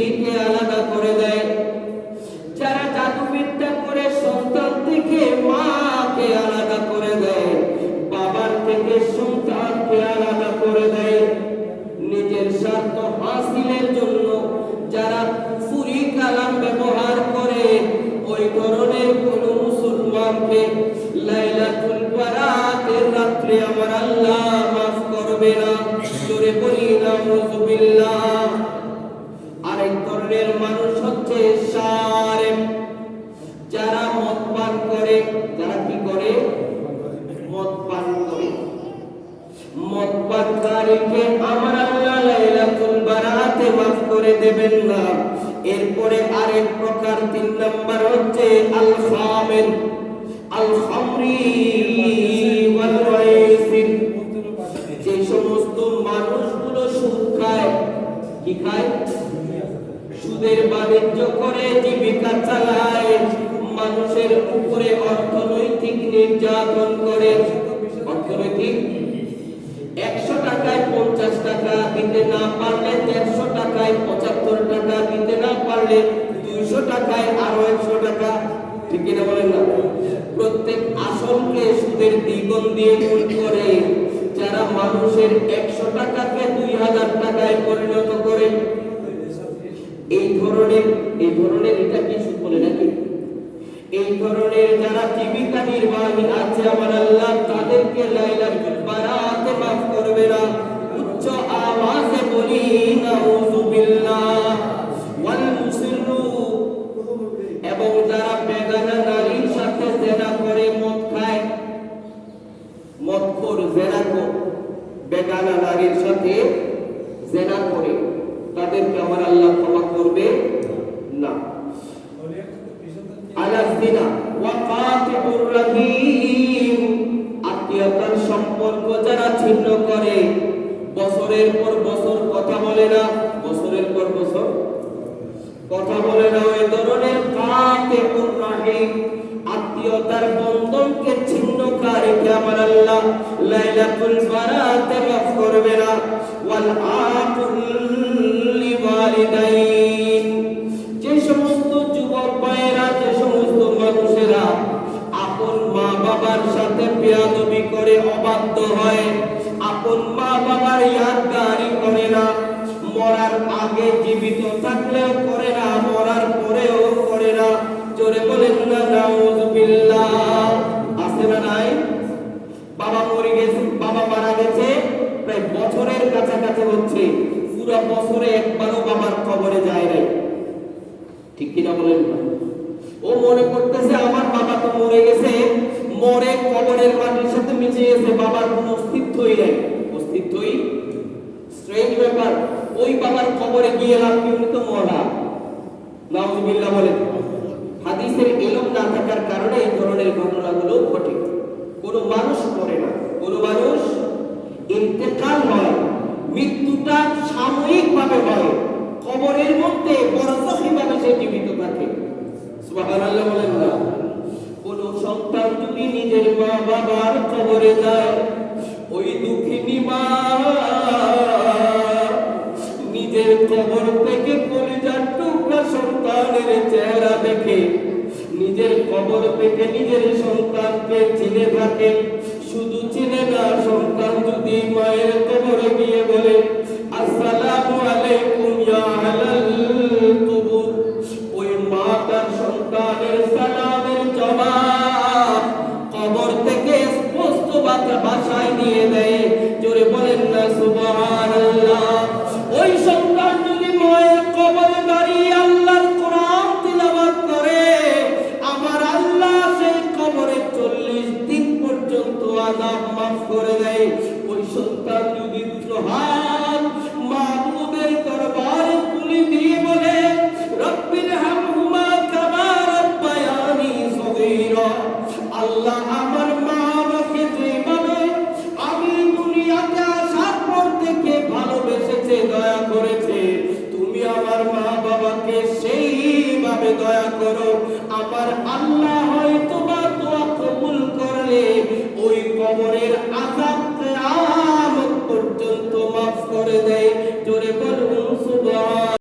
স্ত্রীকে আলাদা করে দেয়? যারা জাদুবিদ্যা করে সন্তান থেকে মাকে আলাদা করে দেয়, বাবার থেকে সন্তানকে আলাদা করে দেয়। নিজের স্বার্থ হাসিলের জন্য যারা ফুরি কালাম ব্যবহার করে, ওই ধরনের কোন মুসলমানকে লাইলাতুল বারাতের রাত্রে আমার আল্লাহ মাফ করবে না। জোরে বলি নাউযুবিল্লাহ আরেক ধরনের মানুষ হচ্ছে সারেম যারা মদ পান করে, যারা কি করে? মদ পান করে। মদ পানকারীকে আমার আল্লাহ লাইলাতুল বারাতে মাফ করে দেবেন না। এরপরে আরেক প্রকার তিন নাম্বার হচ্ছে আল খামের আল খামরি মানুষের উপরে অর্থনৈতিক নির্যাতন করে। অর্থনৈতিক? একশো টাকায় পঞ্চাশ টাকা দিতে না পারলে দেড়শো টাকায় পঁচাত্তর টাকা দিতে না পারলে দুইশো টাকায় আরও একশো টাকা। ঠিক কিনা বলেন না? প্রত্যেক আসলকে সুদের দ্বিগুণ দিয়ে গুণ করে যারা মানুষের একশো টাকাকে দুই হাজার টাকায় পরিণত করে, এই ধরনের এই ধরনের এটা কি সুদ বলে নাকি? এই ধরনের যারা জীবিকা নির্বাহী আছে, আমার আল্লাহ তাদেরকে লাইলাতুল বারাতে মাফ করবে না। উচ্চ আওয়াজে বলি নাউযুবিল্লাহ ওয়াল মুসিরু এবং যারা বেগানা নারীর সাথে জেনা করে, মদ খায় মদখোর জেনাকো বেগানা নারীর সাথে জেনা করে, তাদেরকে আমার আল্লাহ ক্ষমা করবে না রহিম। আত্মীয়তার সম্পর্ক যারা ছিন্ন করে, বছরের পর বছর কথা বলে না। বছরের পর বছর কথা বলে না। ওই ধরনের কাতিউর রহিম, আত্মীয়তার বন্ধনকে ছিন্নকারীকে আমার আল্লাহ? লাইলাতুল বারাতে মাফ করবে না। ওয়াল আকুল লিওয়ালিদাইন করে অবাধ্য হয়। আপন মা বাবার ইয়াদগারি করে না। মরার আগে জীবিত থাকলেও করে না, মরার পরেও করে না। জোরে বলেন না নাউযুবিল্লাহ আছে না নাই? বাবা মরে গেছে, বাবা মারা গেছে, প্রায় বছরের কাছাকাছি হচ্ছে। পুরো বছরে একবারও বাবার কবরে যায় নাই। ঠিক কিনা বলেন? ও মনে করতেছে, আমার বাবা তো মরে গেছে। সাথে বাবার কোনো অস্তিত্বই নাই। অস্তিত্বই? স্ট্রেঞ্জ ব্যাপার। ওই বাবার কবরে গিয়ে লাভ কি? উনি তো মরা। নাউজুবিল্লাহ বলেন, হাদিসের এলম না থাকার কারণে এই ধরনের ঘটনাগুলো ঘটে। কোনো মানুষ মরে না। কোনো মানুষ ইন্তেকাল হয়, মৃত্যুটা সাময়িকভাবে হয়। কবরের মধ্যে বরজখীভাবে সে জীবিত থাকে। সুবহানাল্লাহ বলেন না কোন সন্তান যদি নিজের মা বাবার কবরে যায়। ওই দুঃখিনী মা নিজের কবর থেকে কলিজার টুকরা সন্তানের চেহারা দেখে, নিজের কবর থেকে নিজের সন্তানকে চিনে থাকে। শুধু চিনে না, সন্তান যদি মায়ের কবরে গিয়ে বলে, আসসালামু আলাইকুম ইয়া আহলাল কুবুর ওই মা তার সন্তানের পর্যন্ত মাফ করে দেয়। ওই যদি দুটো হাত মাহবুবের দরবারে দিয়ে বলে কামা রাব্বায়ানি সগীরা, আল্লাহ আমার মা যেভাবে আমি দুনিয়াতে আসার পর থেকে ভালোবেসেছে, দয়া করেছে। তুমি আমার মা বাবাকে সেইভাবে দয়া করো। আমার আল্লাহ